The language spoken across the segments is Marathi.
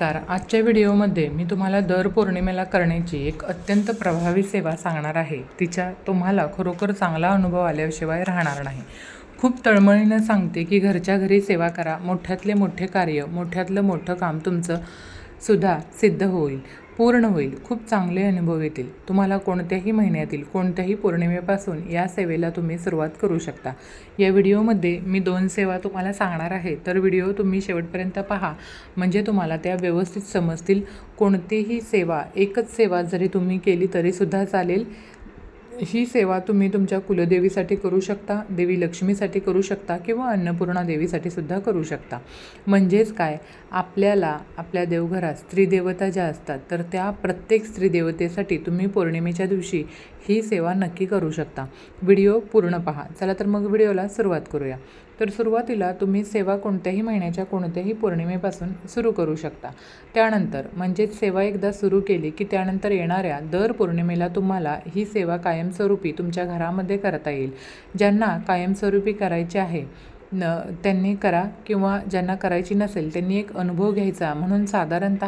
नमस्कार. आजच्या व्हिडिओमध्ये मी तुम्हाला दर पौर्णिमेला करण्याची एक अत्यंत प्रभावी सेवा सांगणार आहे. तिच्या तुम्हाला खरोखर चांगला अनुभव आल्याशिवाय राहणार नाही. खूप तळमळीनं सांगते की घरच्या घरी सेवा करा. मोठ्यातले मोठे कार्य मोठ्यातलं मोठं काम तुमचं सुद्धा सिद्ध होईल. पूर्ण होईल खूप चांगले अनुभव येतील. तुम्हाला कोणत्याही महिन्यातील कोणत्याही पौर्णिमेपासून या सेवेला तुम्ही सुरुवात करू शकता. या व्हिडिओमध्ये मी दोन सेवा तुम्हाला सांगणार आहे. तर व्हिडिओ तुम्ही शेवटपर्यंत पहा. म्हणजे तुम्हाला त्या व्यवस्थित समजतील. कोणतीही सेवा एकच सेवा जरी तुम्ही केली तरीसुद्धा चालेल. ही सेवा तुम्ही तुमच्या कुलदेवीसाठी करू शकता देवी लक्ष्मीसाठी करू शकता किंवा अन्नपूर्णा देवीसाठी सुद्धा करू शकता. म्हणजेच काय? आपल्याला आपल्या देवघरात स्त्रीदेवता ज्या असतात तर त्या प्रत्येक स्त्रीदेवतेसाठी तुम्ही पौर्णिमेच्या दिवशी ही सेवा नक्की करू शकता. व्हिडिओ पूर्ण पहा. चला तर मग व्हिडिओला सुरुवात करूया. तर सुरुवातीला तुम्ही सेवा कोणत्याही महिन्याच्या कोणत्याही पौर्णिमेपासून सुरू करू शकता. त्यानंतर म्हणजेच सेवा एकदा सुरू केली की त्यानंतर येणाऱ्या दर पौर्णिमेला तुम्हाला ही सेवा कायमस्वरूपी तुमच्या घरामध्ये करता येईल. ज्यांना कायमस्वरूपी करायची आहे न त्यांनी करा किंवा ज्यांना करायची नसेल त्यांनी एक अनुभव घ्यायचा. म्हणून साधारणत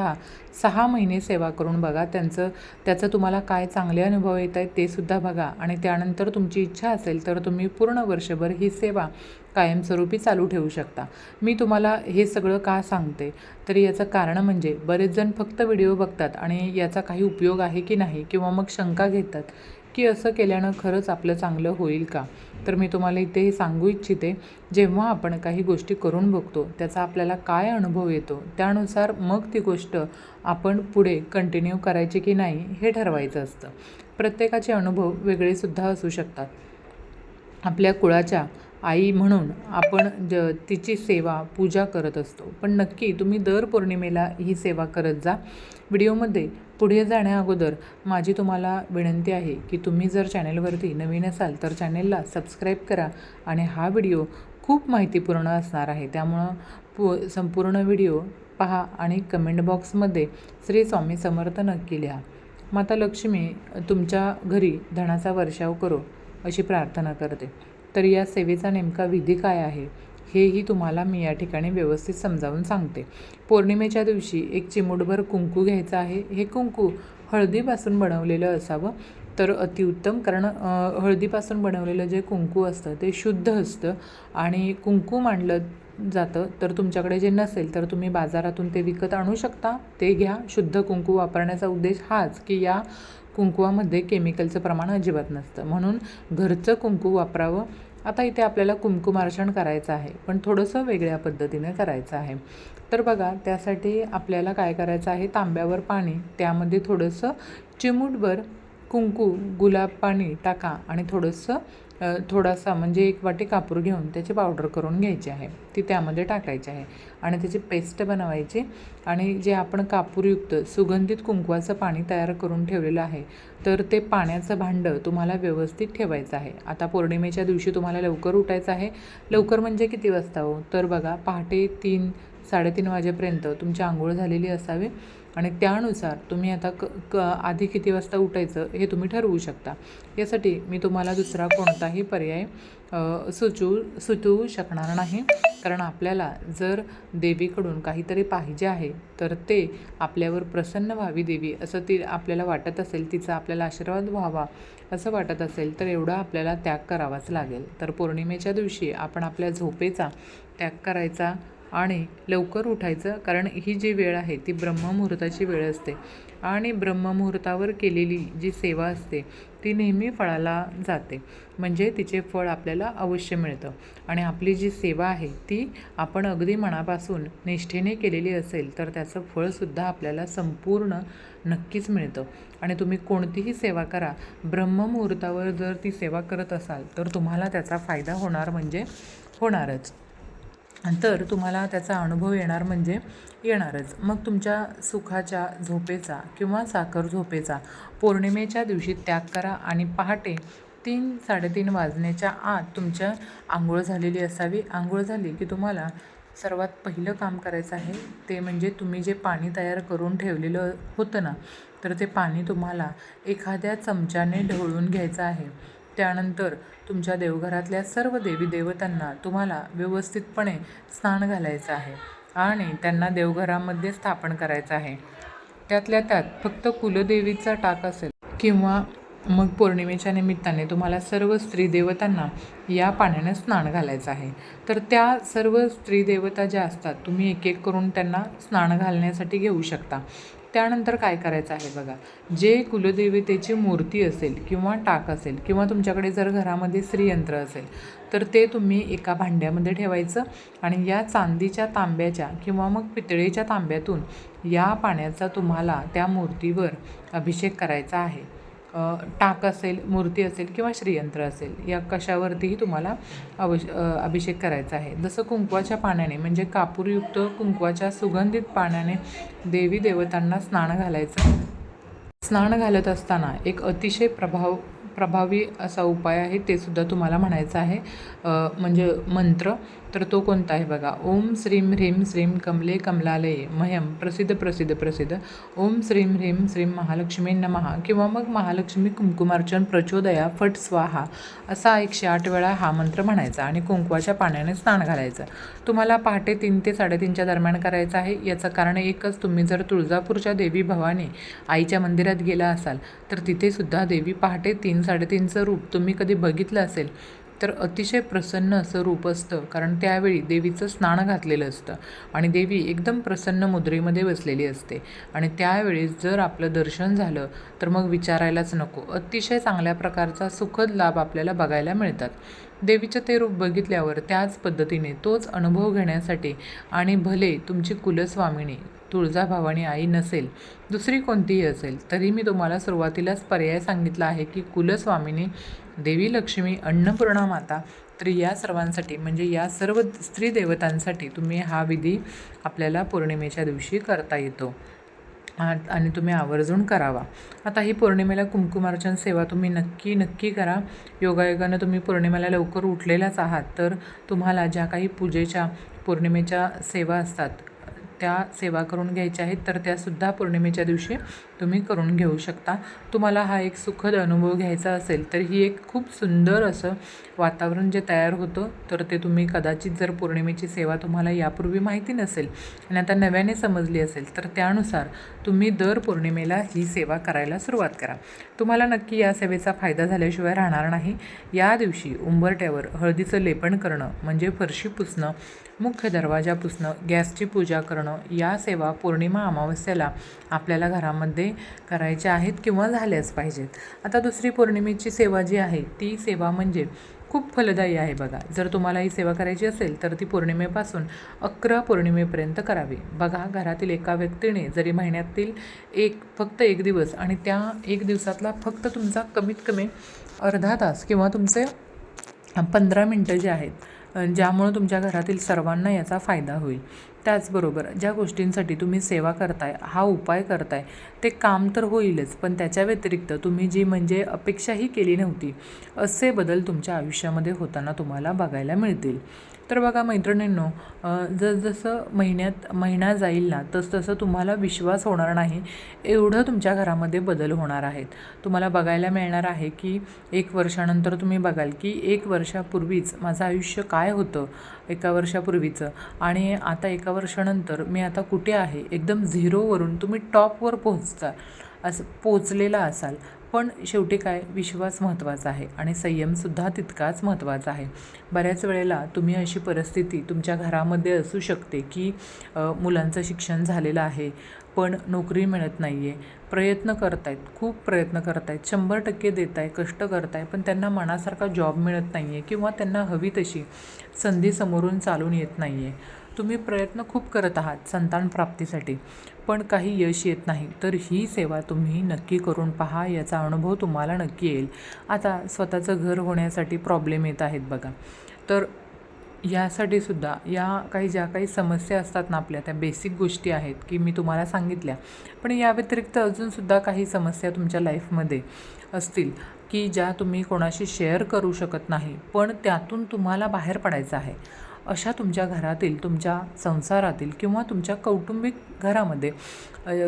सहा महिने सेवा करून बघा. त्यांचं त्याचं तुम्हाला काय चांगले अनुभव येत आहेत ते सुद्धा बघा. आणि त्यानंतर तुमची इच्छा असेल तर तुम्ही पूर्ण वर्षभर ही सेवा कायमस्वरूपी चालू ठेवू शकता. मी तुम्हाला हे सगळं का सांगते? तर याचं कारण म्हणजे बरेच जण फक्त व्हिडिओ बघतात आणि याचा काही उपयोग आहे की नाही किंवा मग शंका घेतात की असं केल्यानं खरंच आपलं चांगलं होईल का? तर मी तुम्हाला इथे हे सांगू इच्छिते जेव्हा आपण काही गोष्टी करून बघतो त्याचा आपल्याला काय अनुभव येतो त्यानुसार मग ती गोष्ट आपण पुढे कंटिन्यू करायची की नाही हे ठरवायचं असतं. प्रत्येकाचे अनुभव वेगळेसुद्धा असू शकतात. आपल्या कुळाच्या आई म्हणून आपण ज तिची सेवा पूजा करत असतो. पण नक्की तुम्ही दर पौर्णिमेला ही सेवा करत जा. व्हिडिओमध्ये पुढे जाण्याअगोदर माझी तुम्हाला विनंती आहे की तुम्ही जर चॅनेलवरती नवीन असाल तर चॅनेलला सबस्क्राईब करा आणि हा व्हिडिओ खूप माहितीपूर्ण असणार आहे. त्यामुळं पू संपूर्ण व्हिडिओ पहा आणि कमेंट बॉक्समध्ये श्री स्वामी समर्थ नक्की लिहा. माता लक्ष्मी तुमच्या घरी धनाचा वर्षाव करो अशी प्रार्थना करते. तर या सेवेचा नेमका विधी काय आहे हेही तुम्हाला मी या ठिकाणी व्यवस्थित समजावून सांगते. पौर्णिमेच्या दिवशी एक चिमूटभर कुंकू घ्यायचं आहे. हे कुंकू हळदीपासून बनवलेलं असावं. तर अतिउत्तम कारण हळदीपासून बनवलेलं जे कुंकू असतं ते शुद्ध असतं आणि कुंकू मांडलं जातं. तर तुमच्याकडे जे नसेल तर तुम्ही बाजारातून ते विकत आणू शकता. ते घ्या. शुद्ध कुंकू वापरण्याचा उद्देश हाच की या कुंकुवामध्ये केमिकलचं प्रमाण अजिबात नसतं. म्हणून घरचं कुंकू वापरावं. आता इथे आपल्याला कुंकुमार्चन करायचं आहे. पण थोडंसं वेगळ्या पद्धतीने करायचं आहे. तर बघा त्यासाठी आपल्याला काय करायचं आहे? तांब्यावर पाणी त्यामध्ये थोडंसं चिमूटभर कुंकू गुलाब पाणी टाका आणि थोडंसं थोडासा म्हणजे एक वाटी कापूर घेऊन त्याची पावडर करून घ्यायची आहे. ती त्यामध्ये टाकायची आहे आणि त्याची पेस्ट बनवायची आणि जे आपण कापूरयुक्त सुगंधित कुंकवाचं पाणी तयार करून ठेवलेलं आहे तर ते पाण्याचं भांडं तुम्हाला व्यवस्थित ठेवायचं आहे. आता पौर्णिमेच्या दिवशी तुम्हाला लवकर उठायचं आहे. लवकर म्हणजे किती वाजता हो? तर बघा पहाटे तीन साडेतीन वाजेपर्यंत तुमची आंघोळ झालेली असावी. आणि त्यानुसार तुम्ही आता क क आधी किती वाजता उठायचं हे तुम्ही ठरवू शकता. यासाठी मी तुम्हाला दुसरा कोणताही पर्याय सुचू सुचवू शकणार नाही. कारण आपल्याला जर देवीकडून काहीतरी पाहिजे आहे तर ते आपल्यावर प्रसन्न व्हावी देवी असं ती आपल्याला वाटत असेल तिचा आपल्याला आशीर्वाद व्हावा असं वाटत असेल तर एवढा आपल्याला त्याग करावाच लागेल. तर पौर्णिमेच्या दिवशी आपण आपल्या झोपेचा त्याग करायचा आणि लवकर उठायचं कारण ही जी वेळ आहे ती ब्रह्ममुहूर्ताची वेळ असते. आणि ब्रह्ममुहूर्तावर केलेली जी सेवा असते ती नेहमी फळाला जाते. म्हणजे तिचे फळ आपल्याला अवश्य मिळतं. आणि आपली जी सेवा आहे ती आपण अगदी मनापासून निष्ठेने केलेली असेल तर त्याचं फळसुद्धा आपल्याला संपूर्ण नक्कीच मिळतं. आणि तुम्ही कोणतीही सेवा करा ब्रह्ममुहूर्तावर जर ती सेवा करत असाल तर तुम्हाला त्याचा फायदा होणार म्हणजे होणारच. तर तुम्हाला त्याचा अनुभव येणार म्हणजे येणारच. मग तुमच्या सुखाच्या झोपेचा किंवा साखर झोपेचा पौर्णिमेच्या दिवशी त्याग करा आणि पहाटे तीन साडेतीन वाजण्याच्या आत तुमच्या आंघोळ झालेली असावी. आंघोळ झाली की तुम्हाला सर्वात पहिलं काम करायचं आहे ते म्हणजे तुम्ही जे पाणी तयार करून ठेवलेलं होतं ना तर ते पाणी तुम्हाला एखाद्या चमच्याने ढवळून घ्यायचं आहे. त्यानंतर तुमच्या देवघरातल्या सर्व देवी देवतांना तुम्हाला व्यवस्थितपणे स्नान घालायचं आहे आणि त्यांना देवघरामध्ये स्थापन करायचं आहे. त्यातल्या त्यात फक्त कुलदेवीचा टाक असेल किंवा मग पौर्णिमेच्या निमित्ताने तुम्हाला सर्व स्त्री देवतांना या पाण्याने स्नान घालायचं आहे. तर त्या सर्व स्त्री देवता ज्या असतात तुम्ही एक एक करून त्यांना स्नान घालण्यासाठी घेऊ शकता. त्यानंतर काय करायचं आहे बघा? जे कुलदेवतेची मूर्ती असेल किंवा टाक असेल किंवा तुमच्याकडे जर घरामध्ये श्रीयंत्र असेल तर ते तुम्ही एका भांड्यामध्ये ठेवायचं आणि या चांदीच्या तांब्याच्या किंवा मग पितळेच्या तांब्यातून या पाण्याचा तुम्हाला त्या मूर्तीवर अभिषेक करायचा आहे. टाक असेल मूर्ती असेल किंवा श्रीयंत्र असेल या कशावरतीही तुम्हाला अवश अभिषेक करायचा आहे. जसं कुंकवाच्या पाण्याने म्हणजे कापूरयुक्त कुंकवाच्या सुगंधित पाण्याने देवी देवतांना स्नान घालायचं. स्नान घालत असताना एक अतिशय प्रभाव प्रभावी असा उपाय आहे ते सुद्धा तुम्हाला म्हणायचं आहे. म्हणजे मंत्र तर तो कोणता आहे बघा? ओम श्रीम ह्रीम श्रीम कमले कमलालये मह्यम प्रसिद्ध प्रसिद्ध प्रसिद्ध. ओम श्रीम ह्रीम श्रीम महालक्ष्मी नमहा किंवा मग महालक्ष्मी कुंकुमार्चन प्रचोदया फट स्वाहा. असा एकशे आठ वेळा हा मंत्र म्हणायचा आणि कुंकवाच्या पाण्याने स्नान घालायचं. तुम्हाला पहाटे तीन ते साडेतीनच्या दरम्यान करायचं आहे. याचं कारण एकच तुम्ही जर तुळजापूरच्या देवी भवानी आईच्या मंदिरात गेला असाल तर तिथेसुद्धा देवी पहाटे तीन साडेतीनचं रूप तुम्ही कधी बघितलं असेल. तर अतिशय प्रसन्न असं रूप असतं कारण त्यावेळी देवीचं स्नान घातलेलं असतं आणि देवी एकदम प्रसन्न मुद्रेमध्ये बसलेली असते. आणि त्यावेळेस जर आपलं दर्शन झालं तर मग विचारायलाच नको. अतिशय चांगल्या प्रकारचा सुखद लाभ आपल्याला बघायला मिळतात. देवीचं ते रूप बघितल्यावर त्याच पद्धतीने तोच अनुभव घेण्यासाठी आणि भले तुमची कुलस्वामिनी तुळजाभवानी आई नसेल दुसरी कोणतीही असेल तरी मी तुम्हाला सुरुवातीलाच पर्याय सांगितला आहे की कुलस्वामिनी देवी लक्ष्मी अन्नपूर्णा माता तर या सर्वांसाठी म्हणजे या सर्व स्त्री देवतांसाठी तुम्ही हा विधी आपल्याला पौर्णिमेच्या दिवशी करता येतो. आणि तुम्ही आवर्जून करावा. आता ही पौर्णिमेला कुंकुमार्चन सेवा तुम्ही नक्की नक्की करा. योगायोगानं तुम्ही पौर्णिमेला लवकर उठलेलाच आहात तर तुम्हाला ज्या काही पूजेच्या पौर्णिमेच्या सेवा असतात त्या सेवा करून घ्यायच्या आहेत तर त्यासुद्धा पौर्णिमेच्या दिवशी तुम्ही करून घेऊ शकता. तुम्हाला हा एक सुखद अनुभव घ्यायचा असेल तर ही एक खूप सुंदर असं वातावरण जे तयार होतं तर ते तुम्ही कदाचित जर पौर्णिमेची सेवा तुम्हाला यापूर्वी माहिती नसेल आणि आता नव्याने समजली असेल तर त्यानुसार तुम्ही दर पौर्णिमेला ही सेवा करायला सुरुवात करा. तुम्हाला नक्की या सेवेचा फायदा झाल्याशिवाय राहणार नाही. या दिवशी उंबरट्यावर हळदीचं लेपन करणं म्हणजे फरशी पुसणं मुख्य दरवाजा पुसणं गॅसची पूजा करणं या सेवा पौर्णिमा अमावस्येला आपल्याला घरामध्ये करायच्या आहेत किंवा झाल्याच पाहिजेत. आता दुसरी पौर्णिमेची सेवा जी आहे ती सेवा म्हणजे खूप फलदायी आहे बघा. जर तुम्हाला ही सेवा करायची असेल तर ती पौर्णिमेपासून अकरा पौर्णिमेपर्यंत करावी. बघा घरातील एका व्यक्तीने जरी महिन्यातील एक फक्त एक दिवस आणि त्या एक दिवसातला फक्त तुमचा कमीत कमी अर्धा तास किंवा तुमचे पंधरा मिनटं जे आहेत ज्यामुळं तुमच्या घरातील सर्वांना याचा फायदा होईल. त्याचबरोबर ज्या गोष्टींसाठी तुम्ही सेवा करताय हा उपाय करताय ते काम तर होईलच पण त्याच्या व्यतिरिक्त तुम्ही जी म्हणजे अपेक्षाही केली नव्हती असे बदल तुमच्या आयुष्यामध्ये होताना तुम्हाला बघायला मिळतील. तर बघा मैत्रिणींनो जसजसं महिन्यात महिना जाईल ना तसतसं तुम्हाला विश्वास होणार नाही एवढं तुमच्या घरामध्ये बदल होणार आहेत. तुम्हाला बघायला मिळणार आहे की एक वर्षानंतर तुम्ही बघाल की एक वर्षापूर्वीच माझं आयुष्य काय होतं एका वर्षापूर्वीचं. आणि आता एका वर्षानंतर मी आता कुठे आहे एकदम झिरोवरून तुम्ही टॉपवर पोहोचता असं पोचलेला असाल. पण शेवटी काय? विश्वास महत्त्वाचा आहे आणि संयमसुद्धा तितकाच महत्त्वाचा आहे. बऱ्याच वेळेला तुम्ही अशी परिस्थिती तुमच्या घरामध्ये असू शकते की मुलांचं शिक्षण झालेलं आहे पण नोकरी मिळत नाही आहे प्रयत्न करतायत खूप प्रयत्न करतायत शंभर टक्के देत आहे कष्ट करताय पण त्यांना मनासारखा जॉब मिळत नाही आहे किंवा त्यांना हवी तशी संधी समोरून चालून येत नाही आहे तुम्ही प्रयत्न खूप करत आहात संतान प्राप्तीसाठी. पण काही यश येत नाही तर ही सेवा तुम्ही नक्की करून पहा याचा अनुभव तुम्हाला नक्की येईल. आता स्वतःचं घर होण्यासाठी प्रॉब्लेम येत आहेत बघा. तर यासाठी सुद्धा या काही ज्या काही समस्या असतात ना आपल्या त्या बेसिक गोष्टी आहेत की मी तुम्हाला सांगितल्या. पण या व्यतिरिक्त अजूनसुद्धा काही समस्या तुमच्या लाईफमध्ये असतील की ज्या तुम्ही कोणाशी शेअर करू शकत नाही पण त्यातून तुम्हाला बाहेर पडायचं आहे. अशा तुमच्या घरातील तुमच्या संसारातील किंवा तुमच्या कौटुंबिक घरामध्ये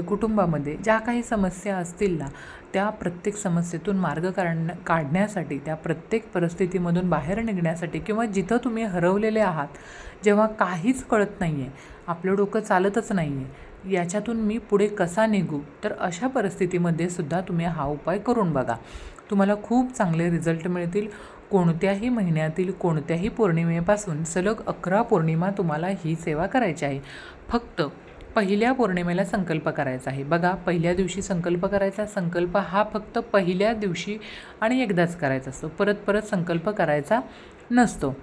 कुटुंबामध्ये ज्या काही समस्या असतील ना त्या प्रत्येक समस्येतून मार्ग काढण्या काढण्यासाठी त्या प्रत्येक परिस्थितीमधून बाहेर निघण्यासाठी किंवा जिथं तुम्ही हरवलेले आहात जेव्हा काहीच कळत नाही आहे आपलं डोकं चालतच नाही आहे याच्यातून मी पुढे कसा निघू? तर अशा परिस्थितीमध्ये सुद्धा तुम्ही हा उपाय करून बघा. तुम्हाला खूप चांगले रिझल्ट मिळतील. कोणत्याही महिन्यातील कोणत्याही पौर्णिमेपासून सलग अकरा पौर्णिमा तुम्हाला ही सेवा करायची आहे. फक्त पहिल्या पौर्णिमेला संकल्प करायचा आहे. बघा पहिल्या दिवशी संकल्प करायचा संकल्प हा फक्त पहिल्या दिवशी आणि एकदाच करायचा असतो. परत परत संकल्प करायचा नसतो.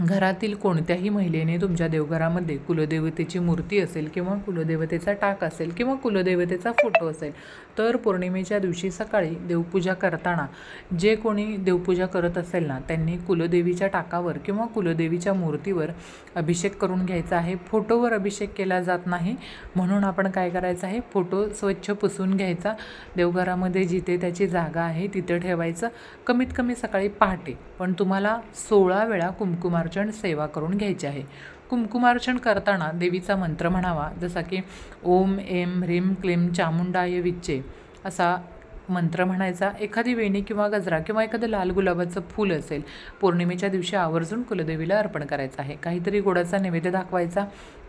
घरातील कोणत्याही महिलेने तुमच्या देवघरामध्ये कुलदेवतेची मूर्ती असेल किंवा कुलदेवतेचा टाक असेल किंवा कुलदेवतेचा फोटो असेल तर पौर्णिमेच्या दिवशी सकाळी देवपूजा करताना जे कोणी देवपूजा करत असेल ना त्यांनी कुलदेवीच्या टाकावर किंवा कुलदेवीच्या मूर्तीवर अभिषेक करून घ्यायचा आहे. फोटोवर अभिषेक केला जात नाही. म्हणून आपण काय करायचं आहे? फोटो स्वच्छ पुसून घ्यायचा. देवघरामध्ये जिथे त्याची जागा आहे तिथे ठेवायचं. कमीत कमी सकाळी पहाटे. पण तुम्हाला सोळा वेळा कुमकुमार्चन सेवा करून घ्यायची आहे. कुमकुमार्चन करताना देवीचा मंत्र म्हणावा जसा की ओम एम ह्रीम क्लीम चामुंडाय विच्चे असा मंत्र म्हणायचा. एखादी वेणी किंवा गजरा किंवा एखादं लाल गुलाबाचं फूल असेल पौर्णिमेच्या दिवशी आवर्जून कुलदेवीला अर्पण करायचं आहे. काहीतरी गोडाचा नैवेद्य दाखवायचा.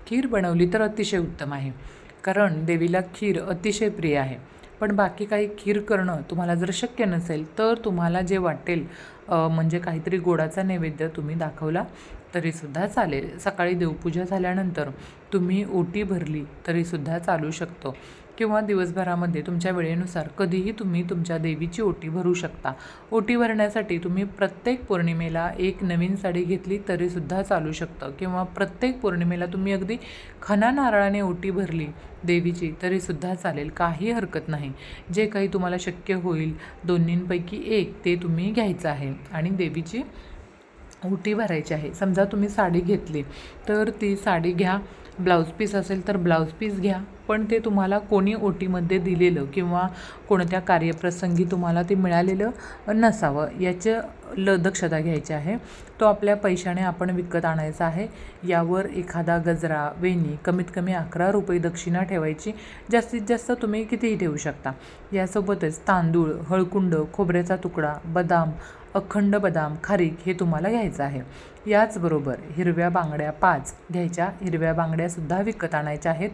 खीर बनवली तर अतिशय उत्तम आहे कारण देवीला खीर अतिशय प्रिय आहे. पण बाकी काही खीर करणं तुम्हाला जर शक्य नसेल तर तुम्हाला जे वाटेल म्हणजे काहीतरी गोडाचा नैवेद्य तुम्ही दाखवला तरीसुद्धा चालेल. सकाळी देवपूजा झाल्यानंतर तुम्ही ओटी भरली तरीसुद्धा चालू शकतो. किंवा दिवसभरामध्ये तुमच्या वेळेनुसार कधीही तुम्ही तुमच्या देवीची ओटी भरू शकता. ओटी भरण्यासाठी तुम्ही प्रत्येक पौर्णिमेला एक नवीन साडी घेतली तरीसुद्धा चालू शकतं. किंवा प्रत्येक पौर्णिमेला तुम्ही अगदी खना नारळाने ओटी भरली देवीची तरीसुद्धा चालेल. काही हरकत नाही. जे काही तुम्हाला शक्य होईल दोन्हींपैकी एक ते तुम्ही घ्यायचं आहे. आणि देवीची ओटी भरायची आहे. समजा तुम्ही साडी घेतली तर ती साडी घ्या. ब्लाऊज पीस असेल तर ब्लाऊज पीस घ्या. पण ते तुम्हाला कोणी ओटीमध्ये दिलेलं किंवा कोणत्या कार्यप्रसंगी तुम्हाला ते मिळालेलं नसावं याचं ल दक्षता घ्यायची आहे. तो आपल्या पैशाने आपण विकत आणायचा आहे. यावर एखादा गजरा वेणी कमीत कमी अकरा रुपये दक्षिणा ठेवायची. जास्तीत जास्त तुम्ही कितीही ठेवू शकता. यासोबतच तांदूळ हळकुंड खोबऱ्याचा तुकडा बदाम अखंड बदाम खारीक हे तुम्हाला घ्यायचं आहे. याचबरोबर हिरव्या बांगड्या पाच घ्यायच्या. हिरव्या बांगड्यासुद्धा विकत आणायच्या आहेत.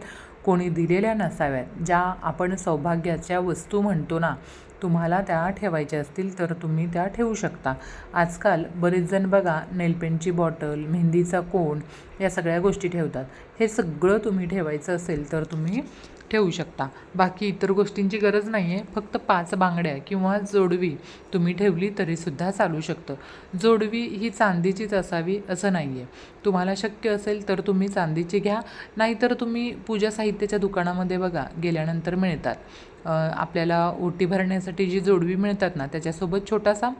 कोणी दिलेल्या नसाव्यात ज्या आपण सौभाग्याच्या वस्तू म्हणतो ना तुम्हाला त्या ठेवायच्या असतील तर तुम्ही त्या ठेवू शकता. आजकाल बरेच जण बघा नेलपेंटची बॉटल मेहंदीचा कोण या सगळ्या गोष्टी ठेवतात. हे सगळं तुम्ही ठेवायचं असेल तर तुम्ही ठेवू शकता. बाकी इतर गोष्टींची गरज नाही आहे फक्त पाच बांगड्या किंवा जोडवी तुम्ही ठेवली तरीसुद्धा चालू शकतं. जोडवी ही चांदीचीच असावी असं नाही आहे तुम्हाला शक्य असेल तर तुम्ही चांदीची घ्या. नाहीतर तुम्ही पूजा साहित्याच्या दुकानामध्ये बघा गेल्यानंतर मिळतात. आपल्याला ओटी भरण्यासाठी जी जोडवी मिळतात ना त्याच्यासोबत छोटासा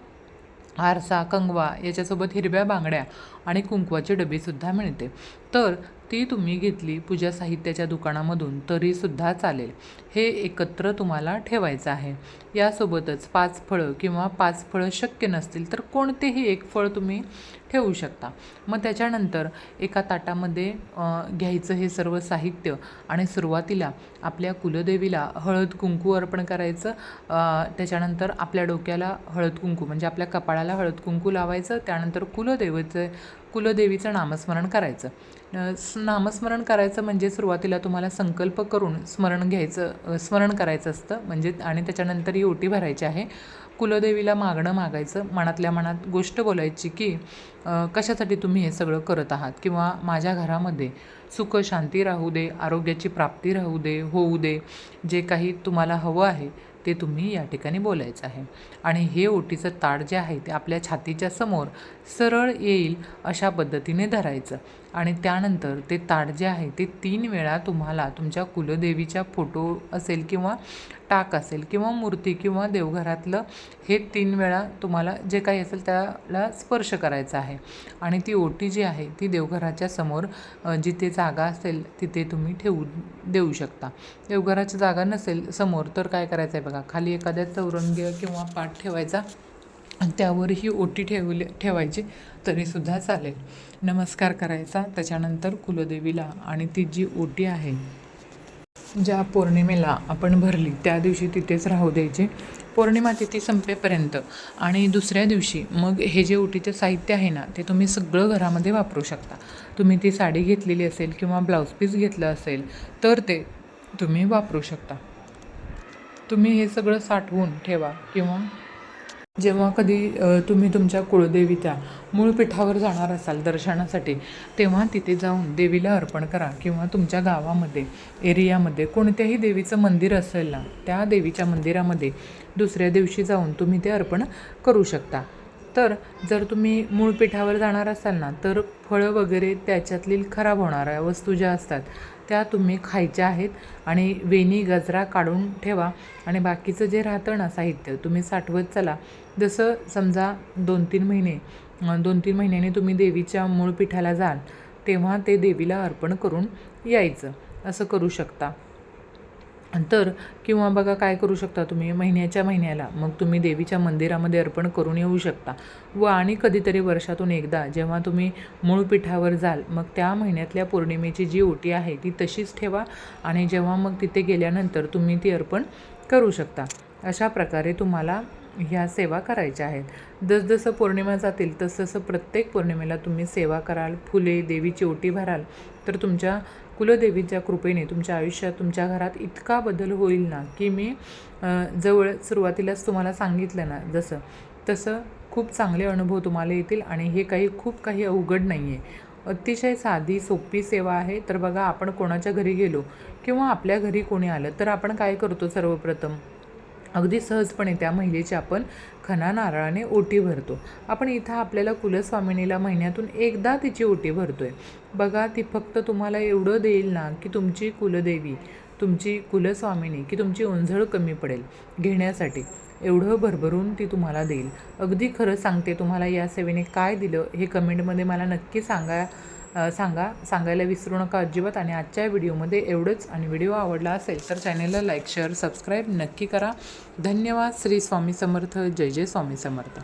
आरसा कंगवा याच्यासोबत हिरव्या बांगड्या आणि कुंकवाचे डबेसुद्धा मिळते. तर ती तुम्ही घेतली पूजा साहित्याच्या दुकानामधून तरीसुद्धा चालेल. हे एकत्र तुम्हाला ठेवायचं आहे. यासोबतच पाच फळं किंवा पाच फळं शक्य नसतील तर कोणतेही एक फळ तुम्ही ठेवू शकता. मग त्याच्यानंतर एका ताटामध्ये घ्यायचं हे सर्व साहित्य आणि सुरुवातीला आपल्या कुलदेवीला हळद कुंकू अर्पण करायचं. त्याच्यानंतर आपल्या डोक्याला हळद कुंकू म्हणजे आपल्या कपाळाला हळद कुंकू लावायचं. त्यानंतर कुलदेवीचे कुलदेवीचं नामस्मरण करायचं. नामस्मरण करायचं म्हणजे सुरुवातीला तुम्हाला संकल्प करून स्मरण घ्यायचं स्मरण करायचं असतं. म्हणजे आणि त्याच्यानंतर ही ओटी भरायची आहे. कुलदेवीला मागणं मागायचं. मनातल्या मनात गोष्ट बोलायची की कशासाठी तुम्ही हे सगळं करत आहात? किंवा माझ्या घरामध्ये सुख शांती राहू दे आरोग्याची प्राप्ती राहू दे होऊ दे जे काही तुम्हाला हवं आहे ते तुम्ही या ठिकाणी बोलायचं आहे. आणि हे ओटीचं ताट जे आहे ते आपल्या छातीच्या समोर सरळ येईल अशा पद्धतीने धरायचं. आणि त्यानंतर ते ताट जे आहे ते तीन वेळा तुम्हाला तुमच्या कुलदेवीच्या फोटो असेल किंवा टाक असेल किंवा मूर्ती किंवा देवघरातलं हे तीन वेळा तुम्हाला जे काही असेल त्याला स्पर्श करायचा आहे. आणि ती ओटी जी आहे ती देवघराच्या समोर जिथे जागा असेल तिथे तुम्ही ठेवू देऊ शकता. देवघराची जागा नसेल समोर तर काय करायचं आहे बघा खाली एखाद्या चौरंगी किंवा पाठ ठेवायचा त्यावरही त्यावर ही ओटी ठेवले ठेवायची तरीसुद्धा चालेल. नमस्कार करायचा त्याच्यानंतर कुलदेवीला आणि ती जी ओटी आहे ज्या पौर्णिमेला आपण भरली त्या दिवशी तिथेच राहू द्यायचे. पौर्णिमा तिथी संपेपर्यंत. आणि दुसऱ्या दिवशी मग हे जे ओटीचं साहित्य आहे ना ते तुम्ही सगळं घरामध्ये वापरू शकता. तुम्ही ती साडी घेतलेली असेल किंवा ब्लाऊज पीस घेतलं असेल तर ते तुम्ही वापरू शकता. तुम्ही हे सगळं साठवून ठेवा किंवा जेव्हा कधी तुम्ही तुमच्या कुळदेवीच्या मूळ पीठावर जाणार असाल दर्शनासाठी तेव्हा तिथे जाऊन देवीला अर्पण करा किंवा तुमच्या गावामध्ये एरियामध्ये कोणत्याही देवीचं मंदिर असेल ना त्या देवीच्या मंदिरामध्ये दुसऱ्या दिवशी जाऊन तुम्ही ते अर्पण करू शकता. तर जर तुम्ही मूळ पीठावर जाणार असाल ना तर फळं वगैरे त्याच्यातील खराब होणाऱ्या वस्तू ज्या असतात त्या तुम्ही खायच्या आहेत आणि वेणी गजरा काढून ठेवा आणि बाकीचं जे राहतं ना साहित्य तुम्ही साठवत चला. जसं समजा दोन तीन महिने दोन तीन महिन्याने तुम्ही देवीच्या मूळ पीठाला जाल तेव्हा ते देवीला अर्पण करून यायचं. असं करू शकता. तर किंवा बघा काय करू शकता तुम्ही? महिन्याच्या महिन्याला मग तुम्ही देवीच्या मंदिरामध्ये अर्पण करून येऊ शकता. व आणि कधीतरी वर्षातून एकदा जेव्हा तुम्ही मूळ पीठावर जाल मग त्या महिन्यातल्या पौर्णिमेची जी ओटी आहे ती तशीच ठेवा आणि जेव्हा मग तिथे गेल्यानंतर तुम्ही ती अर्पण करू शकता. अशा प्रकारे तुम्हाला ह्या सेवा करायच्या आहेत. जसजसं पौर्णिमा जातील तसतसं प्रत्येक पौर्णिमेला तुम्ही सेवा कराल फुले देवीची ओटी भराल. तर तुमच्या कुलदेवीच्या कृपेने तुमच्या आयुष्यात तुमच्या घरात इतका बदल होईल ना की मी जवळ सुरुवातीलाच तुम्हाला सांगितलं ना जसं तसं खूप चांगले अनुभव तुम्हाला येतील आणि हे काही खूप काही अवघड नाही आहे अतिशय साधी सोपी सेवा आहे. तर बघा आपण कोणाच्या घरी गेलो किंवा आपल्या घरी कोणी आलं तर आपण काय करतो सर्वप्रथम? अगदी सहजपणे त्या महिलेची आपण खना नारळाने ओटी भरतो. आपण इथं आपल्याला कुलस्वामिनीला महिन्यातून एकदा तिची ओटी भरतो आहे बघा ती फक्त तुम्हाला एवढं देईल ना की तुमची कुलदेवी तुमची कुलस्वामिनी की तुमची ओंझळ कमी पडेल घेण्यासाठी. एवढं भरभरून ती तुम्हाला देईल. अगदी खरं सांगते तुम्हाला या सेवेने काय दिलं हे कमेंटमध्ये मला नक्की सांगा. सांगा. सांगायला विसरू नका अजिबात आणि आजच्या व्हिडिओमध्ये एवढंच. आणि व्हिडिओ आवडला असेल तर चॅनेलला लाईक शेअर सबस्क्राईब नक्की करा. धन्यवाद. श्री स्वामी समर्थ. जय जय स्वामी समर्थ.